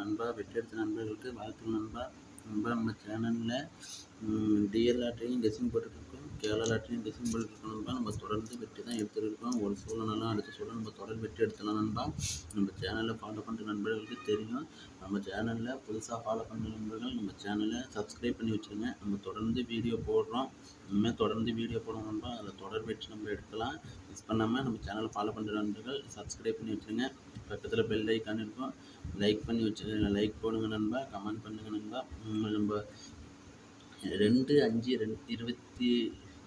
நண்பா வெற்றியெடுத்த நண்பர்களுக்கு வாழ்த்து நண்பா. நண்பா நம்ம சேனலில் டிஎல் லாட்ரியும் கெஸிங் போட்டுட்ருக்கோம். கேரளா லாட்ரியும் கெஸிங் போட்டுட்ருக்கோம் நண்பா. நம்ம தொடர்ந்து வெற்றி தான் எடுத்துருக்கோம். ஒரு சூழ்நிலாம் அடுத்த சூழல் நம்ம தொடர் வெற்றி எடுத்துலாம் நண்பா. நம்ம சேனலில் ஃபாலோ பண்ணுற நண்பர்களுக்கு தெரியும். நம்ம சேனலில் புதுசாக ஃபாலோ பண்ணுற நண்பர்கள் நம்ம சேனலை சப்ஸ்கிரைப் பண்ணி வச்சுருங்க. நம்ம தொடர்ந்து வீடியோ போடுறோம். இனிமேல் தொடர்ந்து வீடியோ போடுவோம் நண்பா. அதில் தொடர் வெற்றி நம்ம எடுக்கலாம். மிஸ் பண்ணாமல் நம்ம சேனலை ஃபாலோ பண்ணுற நண்பர்கள் சப்ஸ்கிரைப் பண்ணி வச்சுருங்க. பக்கத்தில் பெல் ஐக்கான் இருக்கும். லைக் பண்ணி வச்சுருங்க லைக் போடுங்க நண்பா. கமெண்ட் பண்ணுங்கள் நண்பா. நம்ம ரெண்டு அஞ்சு ரெண்டு இருபத்தி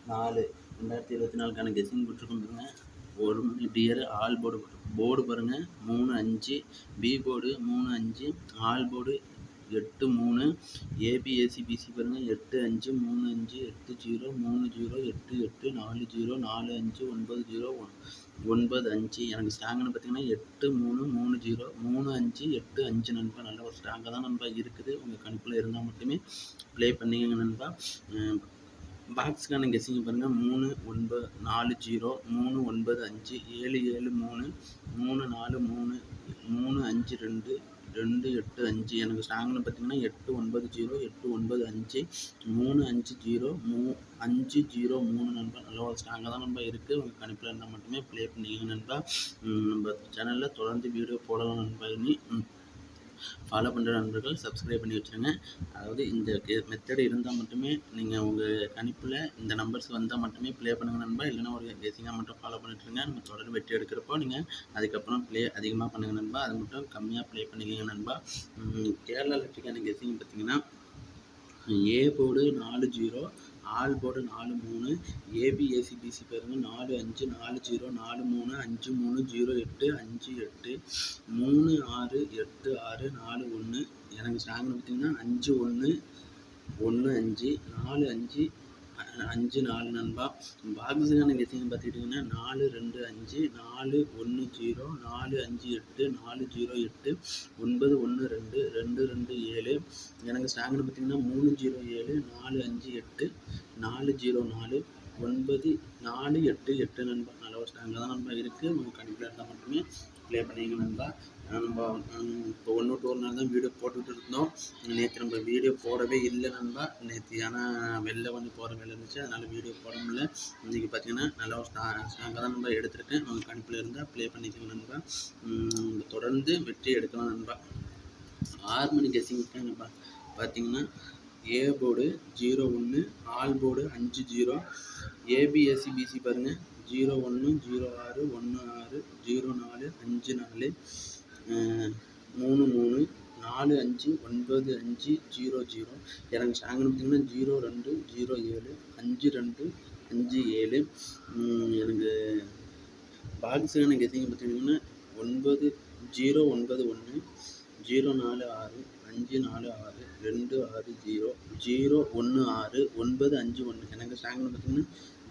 நாலு ரெண்டாயிரத்தி இருபத்தி நாலுக்கான கெஸ்ஸிங் போட்டிருக்கோம் பாருங்கள் ஒரு மணி டியர் ஆல் போர்டு போர்டு பாருங்கள் மூணு அஞ்சு பி போர்டு மூணு அஞ்சு ஆல் போர்டு எட்டு மூணு ஏபிஎஸ்சி பிசி பாருங்கள் எட்டு அஞ்சு மூணு அஞ்சு எட்டு ஜீரோ மூணு ஜீரோ எட்டு எட்டு நாலு ஜீரோ நாலு அஞ்சு ஒன்பது ஜீரோ ஒன் ஒன்பது அஞ்சு. எனக்கு ஸ்டாங்குன்னு பார்த்தீங்கன்னா எட்டு மூணு மூணு ஜீரோ மூணு அஞ்சு எட்டு அஞ்சு நண்பா. நல்ல ஒரு ஸ்ட்ராங்காக தான் நண்பா இருக்குது. உங்கள் கணிப்பில் இருந்தால் மட்டுமே ப்ளே பண்ணிக்கங்க நண்பா. பாக்ஸுக்கான கெஸ்ஸிங் பாருங்கள் மூணு ஒன்பது நாலு ஜீரோ மூணு ஒன்பது அஞ்சு ஏழு ஏழு மூணு மூணு நாலு மூணு மூணு அஞ்சு ரெண்டு ரெண்டு எட்டு அஞ்சு. எனக்கு ஸ்ட்ராங்னு பார்த்தீங்கன்னா எட்டு ஒன்பது ஜீரோ எட்டு ஒன்பது அஞ்சு மூணு அஞ்சு ஜீரோ மூ அஞ்சு ஜீரோ மூணு நண்பா. நல்ல ஒரு ஸ்ட்ராங்காக தான் நண்பா இருக்குது உங்கள் கணிப்பில் இருந்தால் மட்டுமே ப்ளே பண்ணிக்கங்க நண்பா. நம்ம சேனலில் தொடர்ந்து வீடியோ போடலாம் நண்பா இனி. ஃபாலோ பண்ணுற நண்பர்கள் சப்ஸ்கிரைப் பண்ணி வச்சுருங்க. அதாவது இந்த மெத்தடு இருந்தால் மட்டுமே நீங்கள் உங்கள் கணிப்பில் இந்த நம்பர்ஸ் வந்தால் மட்டுமே ப்ளே பண்ணுங்கள் நண்பா. இல்லைன்னா ஒரு பேசிக்காக மட்டும் ஃபாலோ பண்ணிட்டுருங்க நம்ம தொடர் வெற்றி எடுக்கிறப்போ நீங்கள் அதுக்கப்புறம் ப்ளே அதிகமாக பண்ணுங்கள் நண்பா. அது மட்டும் கம்மியாக ப்ளே பண்ணிக்கோங்க நண்பா. கேரளா எலக்ட்ரிக்கான கெஸிங் பார்த்தீங்கன்னா ஏ போடு நாலு ஜீரோ ஆல் போர்டு நாலு மூணு ஏபிஏசிபிசி பேருங்க நாலு அஞ்சு நாலு ஜீரோ நாலு மூணு அஞ்சு மூணு ஜீரோ எட்டு அஞ்சு எட்டு மூணு ஆறு எட்டு ஆறு நாலு ஒன்று. எனக்கு ஸ்ட்ராங்னு பார்த்தீங்கன்னா அஞ்சு ஒன்று ஒன்று அஞ்சு நாலு அஞ்சு அஞ்சு நாலு நண்பா. பாக்ஸுக்கான விஷயம் பார்த்துக்கிட்டிங்கன்னா நாலு ரெண்டு அஞ்சு நாலு ஒன்று ஜீரோ நாலு அஞ்சு எட்டு நாலு ஜீரோ எட்டு ஒன்பது ஒன்று ரெண்டு ரெண்டு ரெண்டு ஏழு. எனக்கு ஸ்டாங்கில் பார்த்தீங்கன்னா மூணு ஜீரோ ஏழு நாலு அஞ்சு எட்டு நாலு ஜீரோ நாலு ஒன்பது நாலு எட்டு எட்டு நண்பா. நல்ல ஒரு ஸ்டாங்கில் தான் நண்பா இருக்குது உங்களுக்கு கண்டிப்பாக இருந்தால் மட்டுமே ப்ளே பண்ணிங்க நண்பா நம்ம இப்போ ஒன்று விட்டு ஒரு நாள் தான் வீடியோ போட்டுக்கிட்டு இருந்தோம். நேற்று நம்ம வீடியோ போடவே இல்லை நண்பா. நேற்று ஏன்னா வெளில வந்து போகிற வேலை இருந்துச்சு. அதனால் வீடியோ போட முடியல. இன்றைக்கி பார்த்தீங்கன்னா நல்லா ஒரு ஸ்ட்ராங்காக தான் நம்ம எடுத்துருக்கேன். உங்கள் கணிப்பில் இருந்தால் ப்ளே பண்ணிக்கோங்க நண்பா. தொடர்ந்து வெற்றி எடுக்கலாம் நண்பா. ஆறு மணி கெஸிங் நண்பா. பார்த்தீங்கன்னா ஏ போர்டு ஜீரோ ஒன்று ஆல் போர்டு அஞ்சு ஜீரோ ஏபிஎஸ்சி பிசி பாருங்கள் ஜீரோ ஒன்று ஜீரோ ஆறு ஒன்று ஆறு ஜீரோ நாலு அஞ்சு நாலு மூணு மூணு நாலு அஞ்சு ஒன்பது அஞ்சு ஜீரோ ஜீரோ. எனக்கு ஸ்ட்ராங்னு பார்த்தீங்கன்னா ஜீரோ ரெண்டு ஜீரோ ஏழு அஞ்சு ரெண்டு அஞ்சு ஏழு. உம், எனக்கு எதுங்க கெஸிங் பார்த்தீங்கன்னா ஒன்பது ஜீரோ ஒன்பது ஒன்று ஜீரோ நாலு ஆறு அஞ்சு நாலு ஆறு ரெண்டு ஆறு ஜீரோ ஜீரோ ஒன்று ஆறு ஒன்பது அஞ்சு ஒன்று. எனக்கு ஸ்ட்ராங்னு பார்த்தீங்கன்னா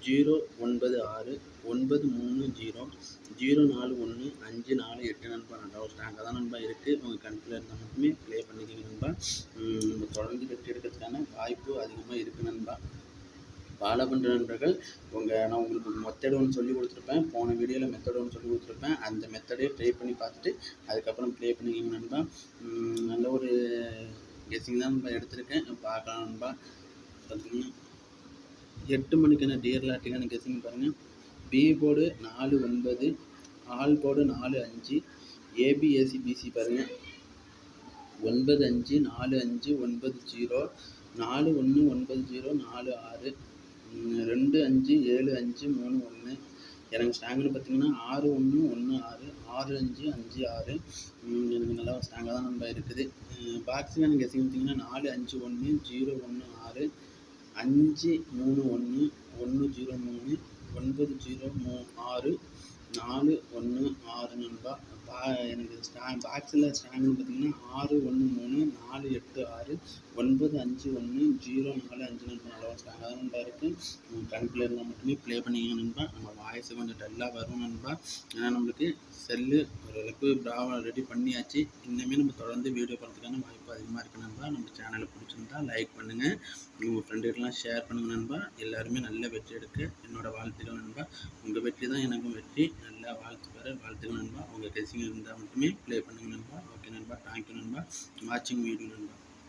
ஜீரோ ஒன்பது ஆறு ஒன்பது மூணு ஜீரோ ஜீரோ நாலு ஒன்று அஞ்சு நாலு எட்டு நண்பா. நல்லா ஒரு ஸ்ட்ராங்காக தான் நண்பா இருக்குது உங்கள் கணக்கில் இருந்தால் மட்டுமே ப்ளே பண்ணிக்கிங்க நண்பா. தொடர்ந்து வெற்றி எடுக்கிறதுக்கான வாய்ப்பு அதிகமாக இருக்குது நண்பா. ஃபாலோ பண்ணுற நண்பர்கள் உங்கள் நான் உங்களுக்கு மெத்தட் ஒன்று சொல்லி கொடுத்துருப்பேன். போன வீடியோவில் மெத்தட் ஒன்று சொல்லி கொடுத்துருப்பேன். அந்த மெத்தடே ப்ளே பண்ணி பார்த்துட்டு அதுக்கப்புறம் ப்ளே பண்ணிக்கிங்க நண்பா. நல்ல ஒரு கெஸிங் தான் நண்பா எடுத்திருக்கேன். பார்க்கலாம் நண்பா. பார்த்தீங்கன்னா எட்டு மணிக்கான டியர் லாட்டுக்கான கெஸிங் பாருங்கள் பி போர்டு நாலு ஒன்பது ஆல் போர்டு நாலு அஞ்சு ஏபிஎஸ்சி பிசி பாருங்கள் ஒன்பது அஞ்சு நாலு அஞ்சு ஒன்பது ஜீரோ நாலு ஒன்று ஒன்பது ஜீரோ நாலு ஆறு ரெண்டு அஞ்சு ஏழு அஞ்சு மூணு ஒன்று எனக்கு ஸ்டாங்கில் பார்த்தீங்கன்னா ஆறு ஒன்று ஒன்று ஆறு ஆறு அஞ்சு அஞ்சு ஆறு. எனக்கு நல்லா ஸ்டாங்காக தான் நம்ம இருக்குது. பாக்ஸுக்கான கெஸிங் பார்த்தீங்கன்னா நாலு அஞ்சு ஒன்று ஜீரோ ஒன்று ஆறு அஞ்சு மூணு ஒன்று ஒன்று ஜீரோ மூணு ஒன்பது ஜீரோ மூ ஆறு நாலு ஒன்று ஆறு நண்பா. பா எனக்கு ஸ்டா பாக்ஸில் ஸ்ட்ராங்னு பார்த்தீங்கன்னா ஆறு ஒன்று மூணு நாலு எட்டு ஆறு ஒன்பது அஞ்சு ஒன்று ஜீரோ நாலு அஞ்சு நண்பா. நல்லா ஸ்ட்ராங்காக தான் நண்பா இருக்குது கணக்கில் இருந்தால் மட்டுமே ப்ளே பண்ணிங்க நண்பா. நம்ம வாய்ஸ் கொஞ்சம் டல்லாக வரும் நண்பா. ஏன்னா நம்மளுக்கு செல்லு ஓரளவுக்கு ப்ராவ ரெடி பண்ணியாச்சு. இன்னுமே நம்ம தொடர்ந்து வீடியோ பண்ணுறதுக்கான வாய்ப்பு அதிகமாக இருக்குது நண்பா. நம்ம சேனலை பிடிச்சிருந்தா லைக் பண்ணுங்கள் உங்கள் ஃப்ரெண்டுகிட்டலாம் ஷேர் பண்ணுங்கள் நண்பா. எல்லாருமே நல்ல வெற்றி எடுக்க என்னோடய வாழ்த்துக்கள் நண்பா. உங்கள் வெற்றி தான் எனக்கும் வெற்றி. நல்லா வாழ்த்துக்காரு பெற வாழ்த்துக்கள் நண்பா. உங்கள் டெசிங் இருந்தால் மட்டுமே ப்ளே பண்ணுங்க நண்பா. ஓகே நண்பா. தேங்க்யூ நண்பா. வாட்சிங் வீடியோ நண்பா.